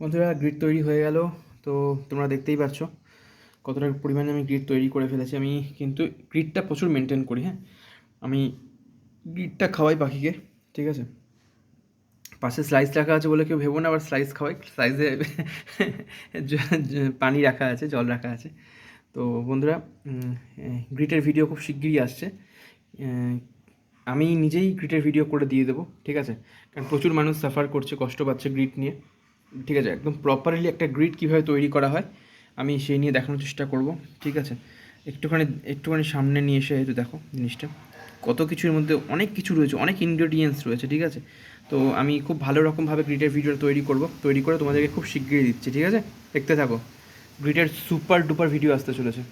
বন্ধুরা গ্রিড তৈরি হয়ে গেল। তো তোমরা দেখতেই পাচ্ছ কতটা পরিমাণে আমি গ্রিড তৈরি করে ফেলেছি। আমি কিন্তু গ্রিডটা প্রচুর মেনটেন করি হ্যাঁ? আমি গ্রিডটা খাওয়াই পাখিকে, ঠিক আছে? পাশে স্লাইস রাখা আছে বলে কেউ ভেবো না, আবার স্লাইস খাওয়াই। স্লাইসে পানি রাখা আছে, জল রাখা আছে। তো বন্ধুরা গ্রিটের ভিডিও খুব শিগগিরই আসছে। আমি নিজেই গ্রিটের ভিডিও করে দিয়ে দেবো, ঠিক আছে? কারণ প্রচুর মানুষ সাফার করছে, কষ্ট পাচ্ছে গ্রিট নিয়ে। ঠিক আছে, একদম প্রপারলি একটা গ্রিড কীভাবে তৈরি করা হয়, আমি সেই নিয়ে দেখানোর চেষ্টা করব, ঠিক আছে? একটুখানি একটুখানি সামনে নিয়ে এসে একটু দেখো জিনিসটা। কত কিছুর মধ্যে অনেক কিছু রয়েছে, অনেক ইনগ্রেডিয়েন্টস রয়েছে, ঠিক আছে? তো আমি খুব ভালো রকমভাবে গ্রিটের ভিডিও তৈরি করব, তৈরি করে তোমাদেরকে খুব শিগগিরই দিচ্ছি, ঠিক আছে? দেখতে থাকো। গ্রিটের সুপার ডুপার ভিডিও আসতে চলেছে।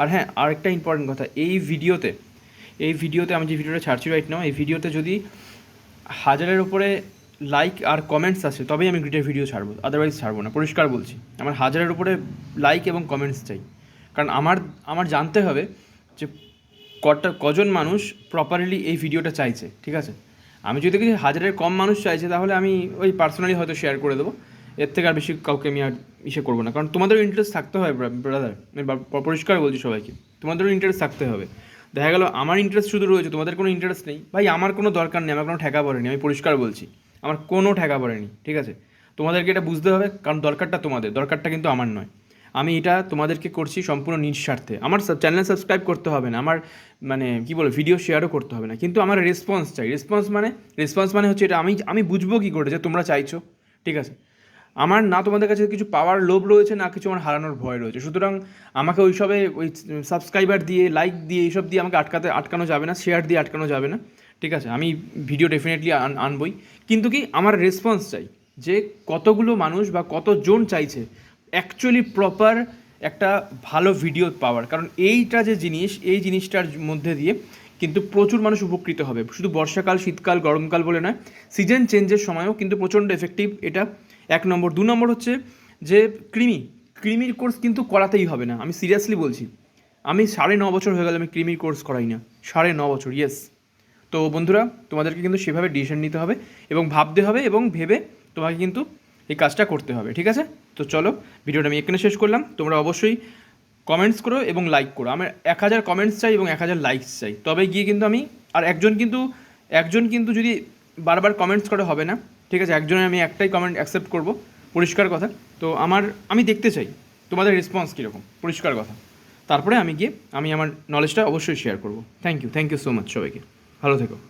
আর হ্যাঁ আরেকটা ইম্পর্টেন্ট কথা, এই ভিডিওতে এই ভিডিওতে আমি যে ভিডিওটা ছাড়ছি রাইট নাও এই ভিডিওতে যদি হাজারের উপরে লাইক আর কমেন্টস আসে তবেই আমি গ্রিটের ভিডিও ছাড়বো আদারওয়াইজ ছাড়বো না, পরিষ্কার বলছি। আমার হাজারের উপরে লাইক এবং কমেন্টস চাই। কারণ আমার আমার জানতে হবে যে কটা, কজন মানুষ প্রপারলি এই ভিডিওটা চাইছে, ঠিক আছে? আমি যদি দেখি হাজারের কম মানুষ চাইছে, তাহলে আমি ওই পার্সোনালি হয়তো শেয়ার করে দেবো। এর থেকে আর বেশি কাউকে আমি আর ইসে করব না। কারণ তোমাদেরও ইন্টারেস্ট থাকতে হয় ব্রাদার পরিষ্কার বলছি সবাইকে। তোমাদেরও ইন্টারেস্ট থাকতে হবে। দেখা গেল, আমার ইন্টারেস্ট শুধু রয়েছে, তোমাদের কোনো ইন্টারেস্ট নেই। ভাই, আমার কোনো দরকার নেই, আমার কোনো ঠেকা পড়েনি আমি পরিষ্কার বলছি। আমার কোনো ঠেকা পড়েনি, ঠিক আছে? তোমাদেরকে এটা বুঝতে হবে, কারণ দরকারটা তোমাদের, দরকারটা কিন্তু আমার নয়। আমি এটা তোমাদেরকে করছি সম্পূর্ণ নিঃস্বার্থে। আমার চ্যানেল সাবস্ক্রাইব করতে হবে না, আমার মানে কি বলো ভিডিও শেয়ারও করতে হবে না। কিন্তু আমার রেসপন্স চাই। রেসপন্স মানে রেসপন্স মানে হচ্ছে এটা, আমি আমি বুঝব কী করে যে তোমরা চাইছো, ঠিক আছে? আমার না তোমাদের কাছে কিছু পাওয়ার লোভ রয়েছে, না কিছু আমার হারানোর ভয় রয়েছে। সুতরাং আমাকে ওইসবে ওই সাবস্ক্রাইবার দিয়ে লাইক দিয়ে, এইসব দিয়ে আমাকে আটকাতে, আটকানো যাবে না শেয়ার দিয়ে আটকানো যাবে না। ঠিক আছে, আমি ভিডিও ডেফিনেটলি আনবই। কিন্তু কি, আমার রেসপন্স চাই যে কতগুলো মানুষ বা কতজন চাইছে অ্যাকচুয়ালি প্রপার একটা ভালো ভিডিও পাওয়ার। কারণ এইটা যে জিনিস, এই জিনিসটার মধ্যে দিয়ে কিন্তু প্রচুর মানুষ উপকৃত হবে। শুধু বর্ষাকাল, শীতকাল, গরমকাল বলে নয় সিজন চেঞ্জের সময়ও কিন্তু প্রচণ্ড এফেক্টিভ এটা। এক নম্বর। দু নম্বর হচ্ছে যে কৃমি, কৃমির কোর্স কিন্তু করাতেই হবে না। আমি সিরিয়াসলি বলছি, আমি সাড়ে ন বছর হয়ে গেল আমি কৃমির কোর্স করাই না। সাড়ে ন বছর ইয়েস তো বন্ধুরা, তোমাদেরকে কিন্তু সেভাবে ডিসিশন নিতে হবে এবং ভাবতে হবে এবং ভেবে তোমাকে কিন্তু এই কাজটা করতে হবে, ঠিক আছে? তো চলো, ভিডিওটা আমি এখানে শেষ করলাম। তোমরা অবশ্যই কমেন্টস করো এবং লাইক করো। আমার এক হাজার কমেন্টস চাই এবং এক হাজার লাইকস চাই। তবে গিয়ে কিন্তু আমি আর একজন কিন্তু একজন কিন্তু যদি বারবার কমেন্টস করে হবে না, ঠিক আছে? একজনের আমি একটাই কমেন্ট অ্যাকসেপ্ট করব, পরিষ্কার কথা। তো আমার, আমি দেখতে চাই তোমাদের রেসপন্স কীরকম, পরিষ্কার কথা। তারপরে আমি গিয়ে, আমি আমার নলেজটা অবশ্যই শেয়ার করব। Thank you thank you so much সবাইকে। ভালো থেকো।